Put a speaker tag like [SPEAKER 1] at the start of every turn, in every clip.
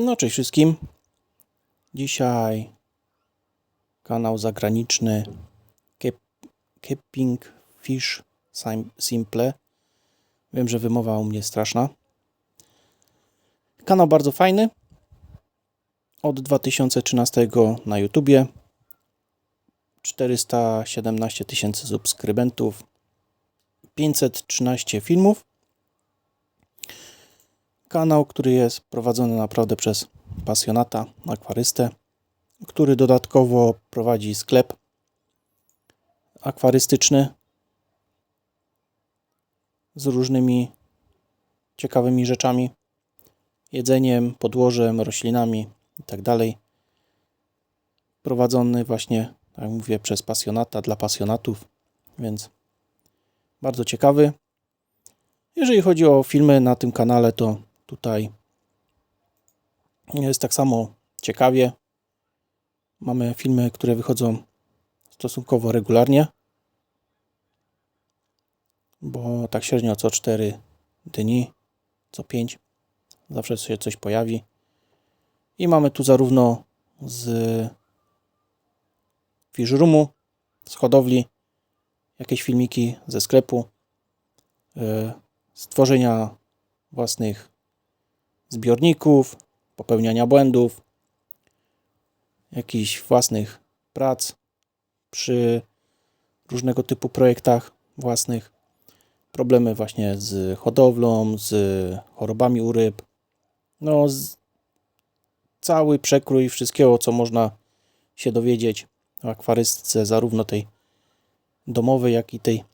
[SPEAKER 1] No cześć wszystkim. Dzisiaj kanał zagraniczny Keeping Fish Sim- Simple. Wiem, że wymowa u mnie straszna. Kanał bardzo fajny. Od 2013 na YouTubie. 417 tysięcy subskrybentów. 513 filmów. Kanał, który jest prowadzony naprawdę przez pasjonata, akwarystę, który dodatkowo prowadzi sklep akwarystyczny z różnymi ciekawymi rzeczami, jedzeniem, podłożem, roślinami itd. Prowadzony właśnie, tak jak mówię, przez pasjonata, dla pasjonatów, więc bardzo ciekawy. Jeżeli chodzi o filmy na tym kanale, to tutaj jest tak samo ciekawie. Mamy filmy, które wychodzą stosunkowo regularnie, bo tak średnio co 4 dni, co 5 zawsze się coś pojawi. I mamy tu zarówno z fish roomu, z hodowli, jakieś filmiki ze sklepu, yy, stworzenia własnych zbiorników, popełniania błędów, jakichś własnych prac przy różnego typu projektach własnych, problemy właśnie z hodowlą, z chorobami u ryb, no cały przekrój wszystkiego, co można się dowiedzieć o akwarystyce, zarówno tej domowej, jak i tej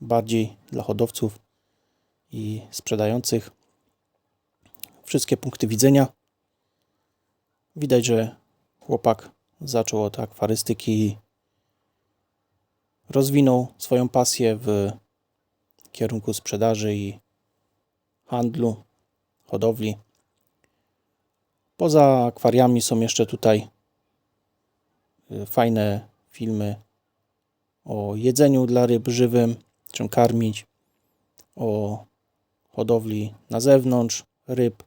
[SPEAKER 1] bardziej dla hodowców i sprzedających wszystkie punkty widzenia. Widać, że chłopak zaczął od akwarystyki rozwinął swoją pasję w kierunku sprzedaży i handlu, hodowli. Poza akwariami są jeszcze tutaj y, fajne filmy o jedzeniu dla ryb żywym, czym karmić, o hodowli na zewnątrz ryb,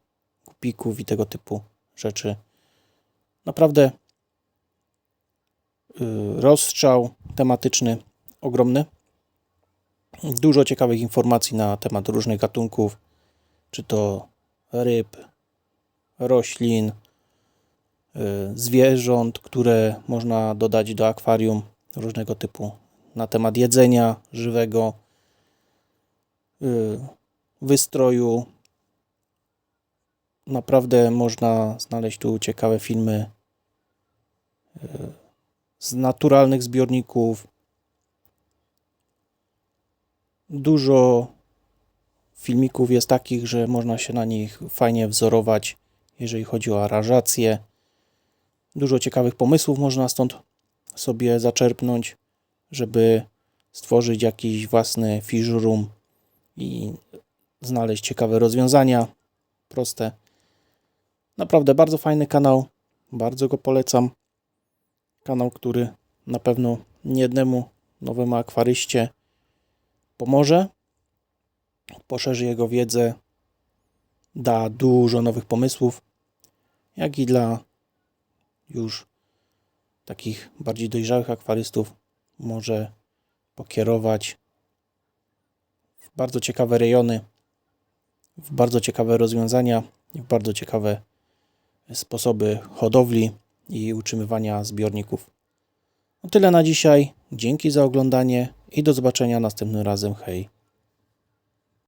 [SPEAKER 1] kupików i tego typu rzeczy. Naprawdę y, rozstrzał tematyczny ogromny. Dużo ciekawych informacji na temat różnych gatunków, czy to ryb, roślin, y, zwierząt, które można dodać do akwarium różnego typu na temat jedzenia żywego, y, wystroju. Naprawdę można znaleźć tu ciekawe filmy y, z naturalnych zbiorników. Dużo filmików jest takich, że można się na nich fajnie wzorować, jeżeli chodzi o aranżację. Dużo ciekawych pomysłów można stąd sobie zaczerpnąć, żeby stworzyć jakiś własny fish room i znaleźć ciekawe rozwiązania, proste. Naprawdę bardzo fajny kanał, bardzo go polecam. Kanał, który na pewno niejednemu nowemu akwaryście pomoże, poszerzy jego wiedzę, da dużo nowych pomysłów, jak i dla już takich bardziej dojrzałych akwarystów może pokierować w bardzo ciekawe rejony, w bardzo ciekawe rozwiązania, w bardzo ciekawe sposoby hodowli i utrzymywania zbiorników. No tyle na dzisiaj. Dzięki za oglądanie i do zobaczenia następnym razem. Hej.